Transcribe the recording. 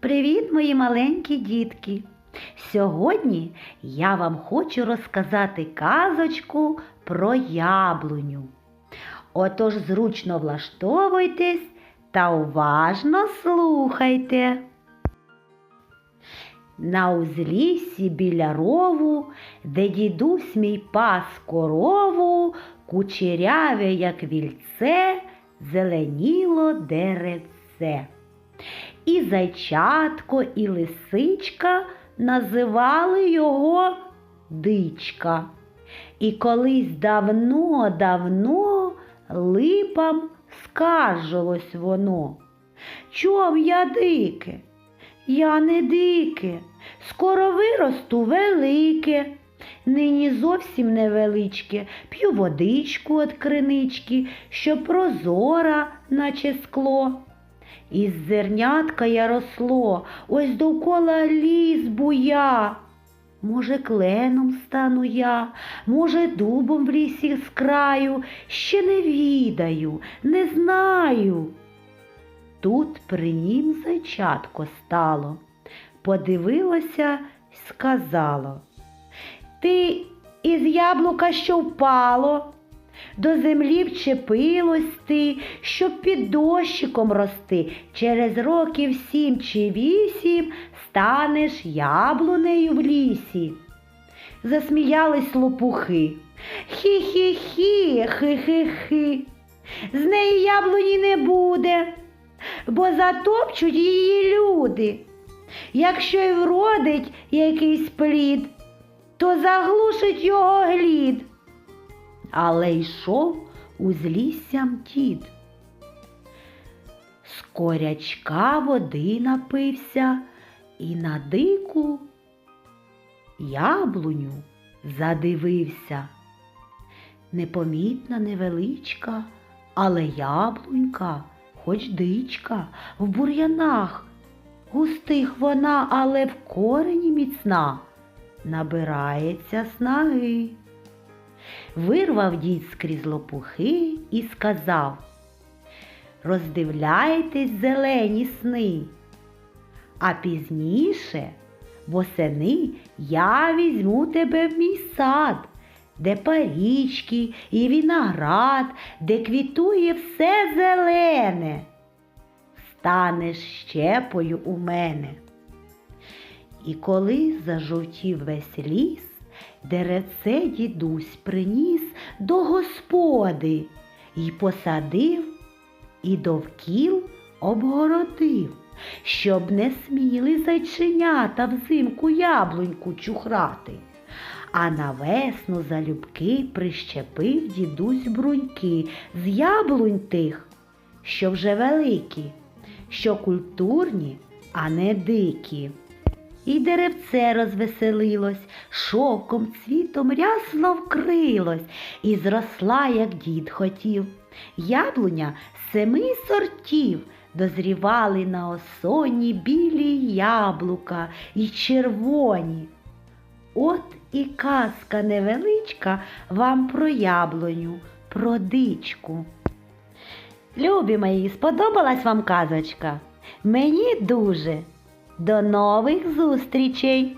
Привіт, мої маленькі дітки! Сьогодні я вам хочу розказати казочку про яблуню. Отож зручно влаштовуйтесь та уважно слухайте. На узліссі біля рову, де дідусь мій пас корову, кучеряве, як вільце, зеленіло деревце. І зайчатко, і лисичка називали його дичка. І колись давно-давно липам скаржилось воно. Чом я дике? Я не дике, скоро виросту велике. Нині зовсім невеличке, п'ю водичку від кринички, що прозора, наче скло. Із зернятка я росло, ось довкола ліс буя. Може, кленом стану я, може, дубом в лісі з краю, ще не відаю, не знаю. Тут при нім зайчатко стало, подивилося й сказало. Ти із яблука, що впало, до землі вчепилось ти, щоб під дощиком рости. Через років сім чи вісім станеш яблунею в лісі. Засміялись лопухи. Хі-хі-хі, хи-хи-хи. З неї яблуні не буде, бо затопчуть її люди. Якщо й вродить якийсь плід, то заглушить його глід. Але йшов узліссям дід. З корячка води напився і на дику яблуню задивився. Непомітна невеличка, але яблунька, хоч дичка, в бур'янах. Густих вона, але в корені міцна, набирається снаги. Вирвав дід скрізь лопухи і сказав Роздивляйтесь зелені сни, а пізніше восени я візьму тебе в мій сад, де парічки і виноград, де квітує все зелене. Станеш щепою у мене. І коли зажовтів весь ліс, деревце дідусь приніс до господи і посадив, і довкіл обгородив, щоб не сміли зайченята взимку яблуньку чухрати. А на весну залюбки прищепив дідусь бруньки з яблунь тих, що вже великі, що культурні, а не дикі. І деревце розвеселилось, шовком цвітом рясно вкрилось і зросла, як дід хотів. Яблуня семи сортів дозрівали на осоні білі яблука і червоні. От і казка невеличка вам про яблуню, про дичку. Любі мої, сподобалась вам казочка? Мені дуже. До нових зустрічей!